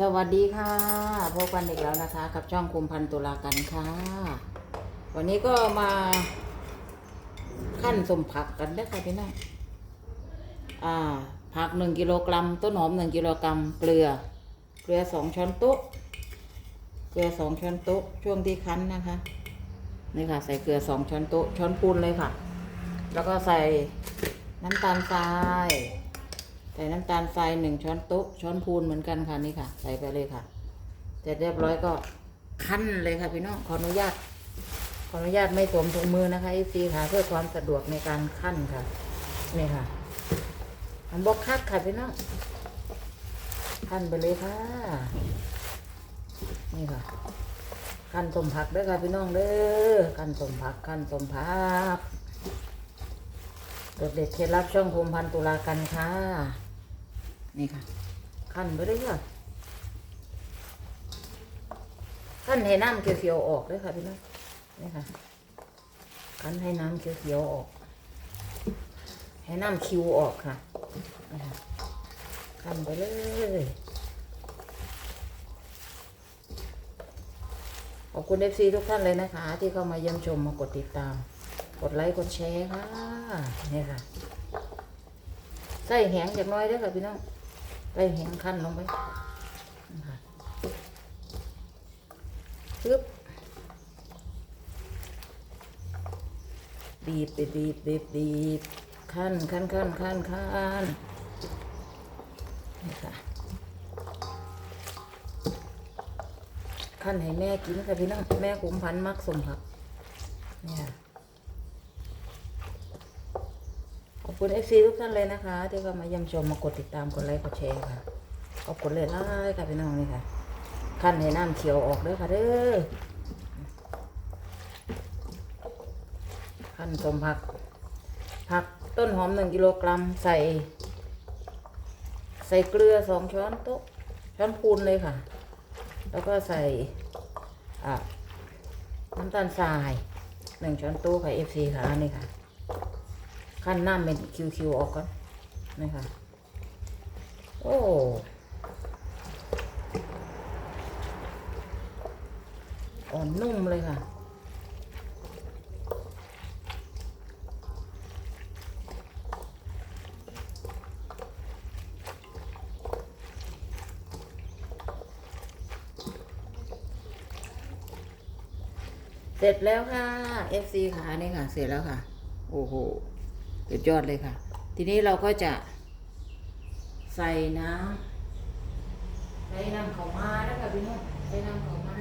สวัสดีค่ะพบกันอีกแล้วนะคะ กับช่องคุมพันตุลากันค่ะ วันนี้ก็มาขั้นสมผักกันได้ค่ะพี่น้องอ่า ผักหนึ่งกิโลกรัมต้นหอมหนึ่งกิโลกรัมเกลือ เกลือสองช้อนโต๊ะเกลือสองช้อนโต๊ะช่วงที่คั้นนะคะนี่ค่ะ ใส่เกลือสองช้อนโต๊ะช้อนปูนเลยค่ะ แล้วก็ใส่น้ำตาลทราย ใส่น้ำตาลทรายหนึ่งช้อนโต๊ะช้อนพูนเหมือนกันค่ะนี่ค่ะ ใส่ไปเลยค่ะเสร็จเรียบร้อยก็คั้นเลยค่ะพี่น้องขออนุญาตขออนุญาตไม่สวมถุงมือนะคะไอซีค่ะ เพื่อความสะดวกในการคั้นค่ะนี่ค่ะมันบอกคักค่ะพี่น้องคั้นไปเลยค่ะ นี่ค่ะคั้นสมผักด้อค่ะพี่น้องเด้อคั้นสมผักคั้นสมผัก ตัวเด็ดเคล็ดลับช่องภูมิพันธ์ตุลากันค่ะ นี่ค่ะ ขั้นไปเลยค่ะขั้นให้น้ำเขียวๆออกเลยค่ะพี่น้องนี่ค่ะขั้นให้น้ำเขียวๆออก ให้น้ำคิวออกค่ะนี่ค่ะขั้นไปเลยขอบคุณเอฟซีทุกท่านเลยนะคะ ที่เข้ามาเยี่ยมชมมากดติดตาม กดไลค์กดแชร์ค่ะนี่ค่ะใส่แหงจากน้อยเด้ค่ะพี่น้องใส่แหงขั้นลงไปค่ะปึ๊บบีบบีบบีบบีบบีบขั้นขั้นขั้นขั้นขั้นนี่ค่ะขั้นให้แม่กินค่ะพี่น้องแม่ขุมพันธุ์มักสมผักเนี่ย ขอบ คุณเอฟซีทุกท่านเลยนะคะ ที่เข้ามาเยี่ยมชมมากดติดตามกดไลค์กดแชร์ค่ะขอบคุณเลยไล่ค่ะพี่น้องนี่ค่ะขั้นให้น้ำเขียวออกด้อค่ะเด้อขั้นสมผัก ผักต้นหอมหนึ่งกิโลกรัมใส่ ใส่เกลือสองช้อนโต๊ะช้อนพูนเลยค่ะ แล้วก็ใส่อ่น้ำตาลทรายหนึ่งช้อนโต๊ะค่ะเอฟซีค่ะนี่ค่ะ ขั้นน้ำเป็นคิวๆออกก่อนนี่ค่ะโอ้อ่อนนุ่มเลยค่ะ เสร็จแล้วค่ะ FC ค่ะนี่ค่ะ เสร็จแล้วค่ะ โอ้โห สุดยอดเลยค่ะ ทีนี้เราก็จะใส่น้ำใส่น้ำเขามาแล้วค่ะพี่น้องใส่น้ำเขามา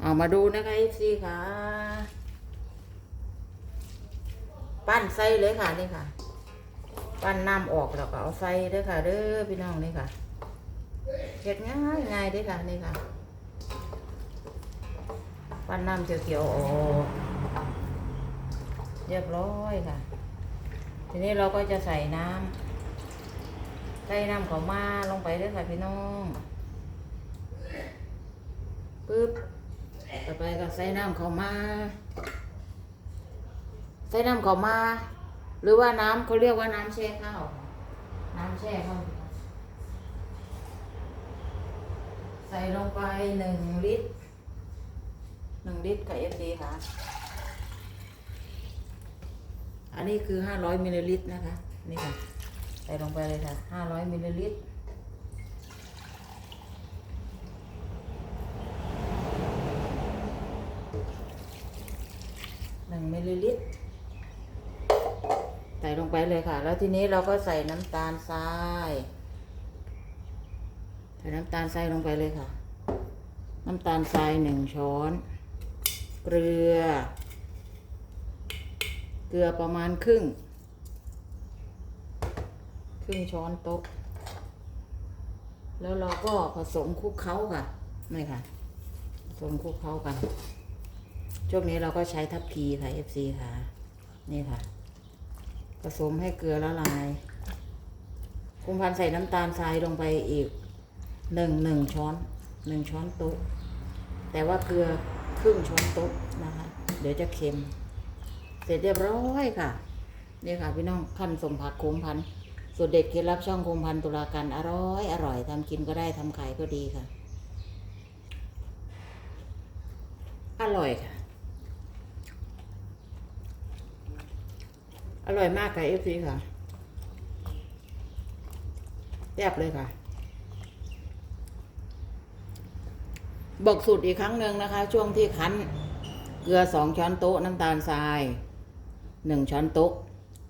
เอามาดูนะคะเอฟซีค่ะ ปั้นใส่เลยค่ะนี่ค่ะ ปั้นน้ำออกแล้วก็เอาใส่เด้อค่ะเด้อพี่น้องนี่ค่ะเฮ็ดง่ายง่ายเด้อค่ะนี่ค่ะ ปั้นน้ำเขียวๆออกเรียบร้อยค่ะ ทีนี้เราก็จะใส่น้ำใส่น้ำขาวมาลงไปเด้อค่ะพี่น้องปึ๊บต่อไปก็ใส่น้ำขาวมา ใส่น้ำขาวมา หรือว่าน้ำเขาเรียกว่าน้ำแช่ข้าว น้ำแช่ข้าวใส่ลงไปหนึ่งลิตรหนึ่งลิตรกับเอฟดีค่ะ อันนี้คือห้าร้อยมิลลิลิตรนะคะ นี่ค่ะ ใส่ลงไปเลยค่ะห้าร้อยมิลลิลิตรหนึ่งมิลลิลิตร ส่ลงไปเลยค่ะ แล้วทีนี้เราก็ใส่น้ำตาลทรายใส่น้ำตาลทรายลงไปเลยค่ะ น้ำตาลทรายหนึ่งช้อน เกลือ เกลือประมาณครึ่ง ครึ่งช้อนโต๊ะ แล้วเราก็ผสมคลุกเคล้าค่ะ นี่ค่ะ ผสมคลุกเคล้ากัน ช่วงนี้เราก็ใช้ทัพพีค่ะ FC ค่ะ นี่ค่ะ ผสมให้เกลือละลาย คุณพันใส่น้ำตาลทรายลงไปอีกหนึ่งหนึ่งช้อนหนึ่งช้อนโต๊ะ แต่ว่าเกลือครึ่งช้อนโต๊ะนะคะ เดี๋ยวจะเค็ม เสร็จเรียบร้อยค่ะ นี่ค่ะพี่น้องขั้นสมผักโคมพันสูตรเด็ดเคล็ดลับช่องโคมพันตุลาการอร่อยอร่อยทำกินก็ได้ทำขายก็ดีค่ะ อร่อยค่ะ อร่อยมากค่ะเอฟซีค่ะแซ่บเลยค่ะ บอกสูตรอีกครั้งหนึ่งนะคะ ช่วงที่คั้น เกลือสองช้อนโต๊ะน้ำตาลทรายหนึ่งช้อนโต๊ะ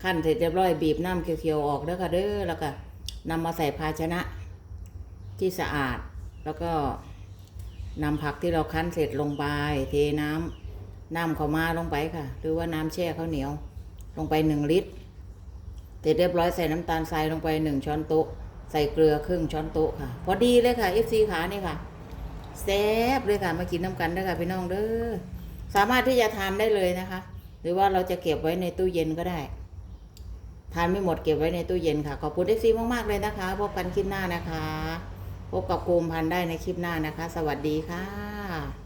ขั้นเสร็จเรียบร้อยบีบน้ำเขียวๆออกเด้อค่ะเด้อแล้วก็นำมาใส่ภาชนะที่สะอาด แล้วก็นำผักที่เราคั้นเสร็จลงไปเทน้ำน้ำเขาวมาลงไปค่ะ หรือว่าน้ำแช่ข้าวเหนียว ลงไปหนึ่งลิตรเสร็จเรียบร้อยใส่น้ำตาลทรายลงไปหนึ่งช้อนโต๊ะ ใส่เกลือครึ่งช้อนโต๊ะค่ะ พอดีเลยค่ะ FC ขานี่ค่ะแซ่บเลยค่ะมากินน้ำกันเด้ค่ะพี่น้องเด้อสามารถที่จะทานได้เลยนะคะ หรือว่าเราจะเก็บไว้ในตู้เย็นก็ได้ ทานไม่หมดเก็บไว้ในตู้เย็นค่ะ ขอบคุณ FC มากๆเลยนะคะพบกันคลิปหน้านะคะ พบกับโกมพันธ์ได้ในคลิปหน้านะคะ สวัสดีค่ะ